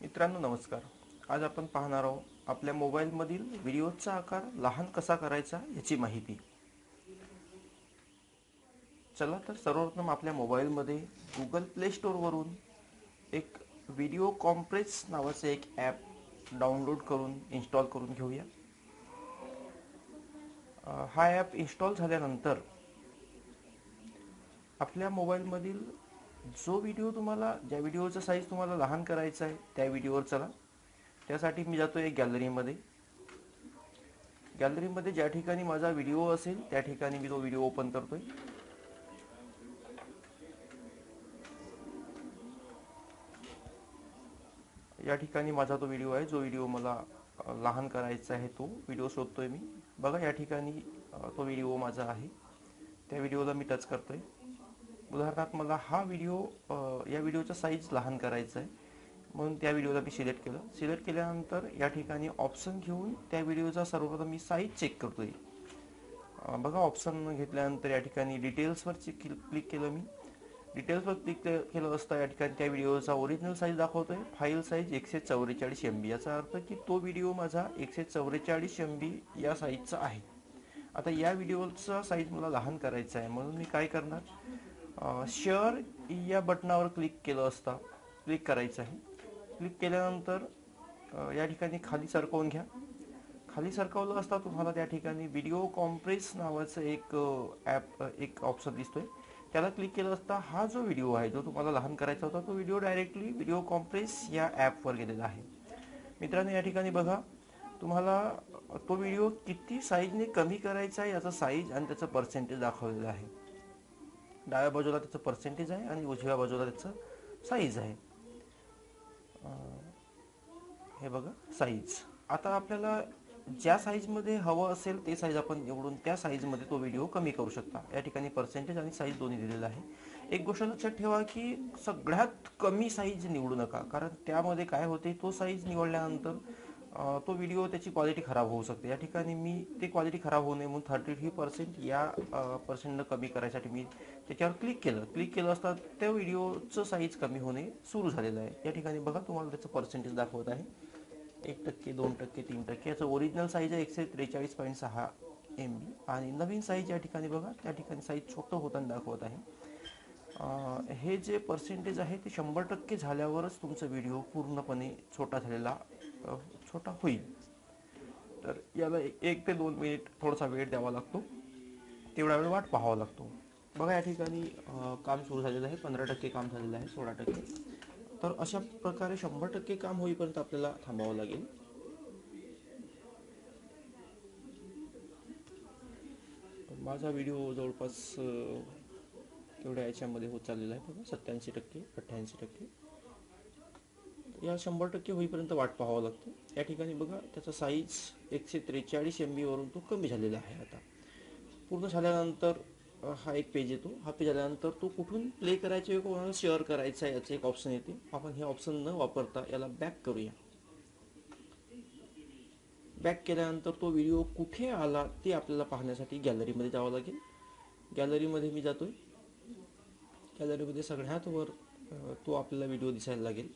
मित्रांनो नमस्कार. आज आपण पाहणार आहोत आपल्या मोबाईलमधील व्हिडिओचा आकार लहान कसा करायचा याची माहिती. चला तर सर्वप्रथम आपल्या मोबाईलमध्ये गुगल प्ले स्टोअरवरून एक व्हिडिओ कॉम्प्रेस नावाचं एक ॲप डाउनलोड करून इन्स्टॉल करून घेऊया. हा ॲप इन्स्टॉल झाल्यानंतर आपल्या मोबाईलमधील जो व्हिडिओ तुम्हाला ज्या व्हिडिओचा साईज तुम्हाला लहान करायचा आहे त्या व्हिडिओवर चला. त्यासाठी मी जातो एक गॅलरीमध्ये गॅलरीमध्ये ज्या ठिकाणी माझा व्हिडिओ असेल त्या ठिकाणी मी तो व्हिडिओ ओपन करतोय. या ठिकाणी माझा तो व्हिडिओ आहे जो व्हिडिओ मला लहान करायचा आहे तो व्हिडिओ शोधतोय मी. बघा या ठिकाणी तो व्हिडिओ माझा आहे. त्या व्हिडिओला मी टच करतोय. उदाहरणार्थ मला हा व्हिडिओ या व्हिडिओचा साईज लहान करायचा आहे म्हणून त्या व्हिडिओला मी सिलेक्ट केलं. सिलेक्ट केल्यानंतर या ठिकाणी ऑप्शन घेऊन त्या व्हिडिओचा सर्वप्रथम मी साईज चेक करतो आहे बघा ऑप्शन घेतल्यानंतर या ठिकाणी डिटेल्सवर क्लिक केलं मी. डिटेल्सवर क्लिक केलं असता या ठिकाणी त्या व्हिडिओचा ओरिजिनल साईज दाखवतो आहे फाईल साईज एकशे चौवेचाळीस एम बी याचा अर्थ की तो व्हिडिओ माझा एकशे चौवेचाळीस एम बी या साईजचा आहे. आता या व्हिडिओचा साईज मला लहान करायचा आहे. म्हणून मी काय करणार? शेअर या बटनावर क्लिक केलं असता क्लिक करायचं आहे. क्लिक केल्यानंतर या ठिकाणी खाली सरकवून घ्या. खाली सरकवलं असता तुम्हाला त्या ठिकाणी व्हिडिओ कॉम्प्रेस नावाचं एक ॲप एक ऑप्शन दिसतोय. त्याला क्लिक केलं असता हा जो व्हिडिओ आहे जो तुम्हाला लहान करायचा होता तो व्हिडिओ डायरेक्टली व्हिडिओ कॉम्प्रेस या ॲपवर गेलेला आहे. मित्रांनो या ठिकाणी बघा तुम्हाला तो व्हिडिओ किती साईजने कमी करायचा आहे याचा साईज आणि त्याचं पर्सेंटेज दाखवलेलं आहे. डाव्या बाजूला त्याचं पर्सेंटेज आहे आणि उजव्या बाजूला त्याचं साईज आहे. हे बघा साईज आता आपल्याला ज्या साईजमध्ये हवं असेल ते साईज आपण निवडून त्या साईजमध्ये तो व्हिडिओ कमी करू शकता. या ठिकाणी पर्सेंटेज आणि साईज दोन्ही दिलेलं आहे. एक गोष्ट लक्षात ठेवा की सगळ्यात कमी साईज निवडू नका. कारण त्यामध्ये काय होते तो साईज निवडल्यानंतर तो व्हिडिओ त्याची क्वालिटी खराब होऊ शकते. या ठिकाणी मी ते क्वालिटी खराब होऊ नये म्हणून थर्टी थ्री पर्सेंट या पर्सेंटनं कमी करायसाठी मी त्याच्यावर क्लिक केलं. क्लिक केलं असता त्या व्हिडिओचं साईज कमी होणे सुरू झालेलं आहे. या ठिकाणी बघा तुम्हाला त्याचं पर्सेंटेज दाखवत आहे. एक टक्के दोन टक्के तीन टक्के. याचं ओरिजिनल साईज आहे एकशे त्रेचाळीस पॉईंट सहा एम बी आणि नवीन साईज या ठिकाणी बघा त्या ठिकाणी साईज छोटं होताना दाखवत आहे. हे जे पर्सेंटेज आहे ते शंभर टक्के झाल्यावरच तुमचा व्हिडिओ पूर्णपणे छोटा झालेला छोटा होईल. तर याला एक- एक ते दोन मिनिट थोडासा वेळ द्यावा लागतो. तेवढा वेळ वाट पाहावा लागतो. बघा या ठिकाणी काम सुरू झालेलं आहे. पंधरा टक्के काम झालेलं आहे सोळा टक्के. तर अशा प्रकारे शंभर टक्के काम होईपर्यंत आपल्याला थांबावं लागेल. माझा व्हिडिओ जवळपास तेवढ्या याच्यामध्ये होत चाललेला आहे बघा. सत्याऐंशी टक्के अठ्ठ्याऐंशी टक्के. या शंभर टक्के होईपर्यंत वाट पाहावं लागतं. या ठिकाणी बघा त्याचा साईज एकशे त्रेचाळीस एम बीवरून तो कमी झालेला आहे आता. पूर्ण झाल्यानंतर हा एक पेज येतो. हा पेज आल्यानंतर तो कुठून प्ले करायचा आहे कोणाला शेअर करायचा आहे याचं एक ऑप्शन येते. आपण हे ऑप्शन न वापरता याला बॅक करूया. बॅक केल्यानंतर तो व्हिडिओ कुठे आला ते आपल्याला पाहण्यासाठी गॅलरीमध्ये जावं लागेल. गॅलरीमध्ये मी जातोय. गॅलरीमध्ये सगळ्यात वर तो आपल्याला व्हिडिओ दिसायला लागेल.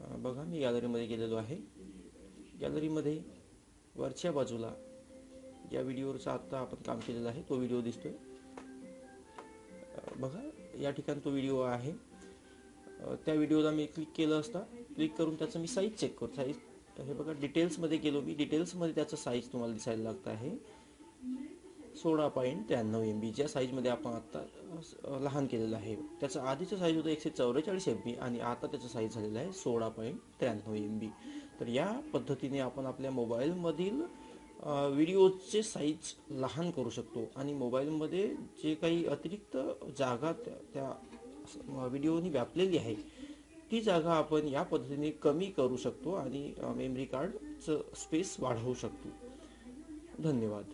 बघा मी गॅलरीमध्ये गेलेलो आहे. गॅलरीमध्ये वरच्या बाजूला या व्हिडिओवरचा आत्ता आपण काम केलेलं आहे तो व्हिडिओ दिसतोय. बघा या ठिकाणी तो व्हिडिओ आहे. त्या व्हिडिओला मी क्लिक केलं असता क्लिक करून त्याचं मी साईज चेक करतो. साईज हे बघा डिटेल्समध्ये गेलो मी. डिटेल्समध्ये त्याचं साईज तुम्हाला दिसायला लागतं आहे. सोळा पॉईंट त्र्याण्णव एम बी ज्या साईजमध्ये आपण आत्ता लहान केलेलं आहे. त्याचं आधीचं साईज होतं एकशे चौवेचाळीस एम बी आणि आता त्याचं साईज झालेलं आहे सोळा पॉईंट त्र्याण्णव एम बी तर या पद्धतीने आपण आपल्या मोबाईलमधील व्हिडिओजचे व्हिडिओचे साईज लहान करू शकतो आणि मोबाईलमध्ये जे काही अतिरिक्त जागा त्या त्या व्हिडिओनी व्यापलेली आहे ती जागा आपण या पद्धतीने कमी करू शकतो आणि मेमरी कार्डचं स्पेस वाढवू शकतो. धन्यवाद.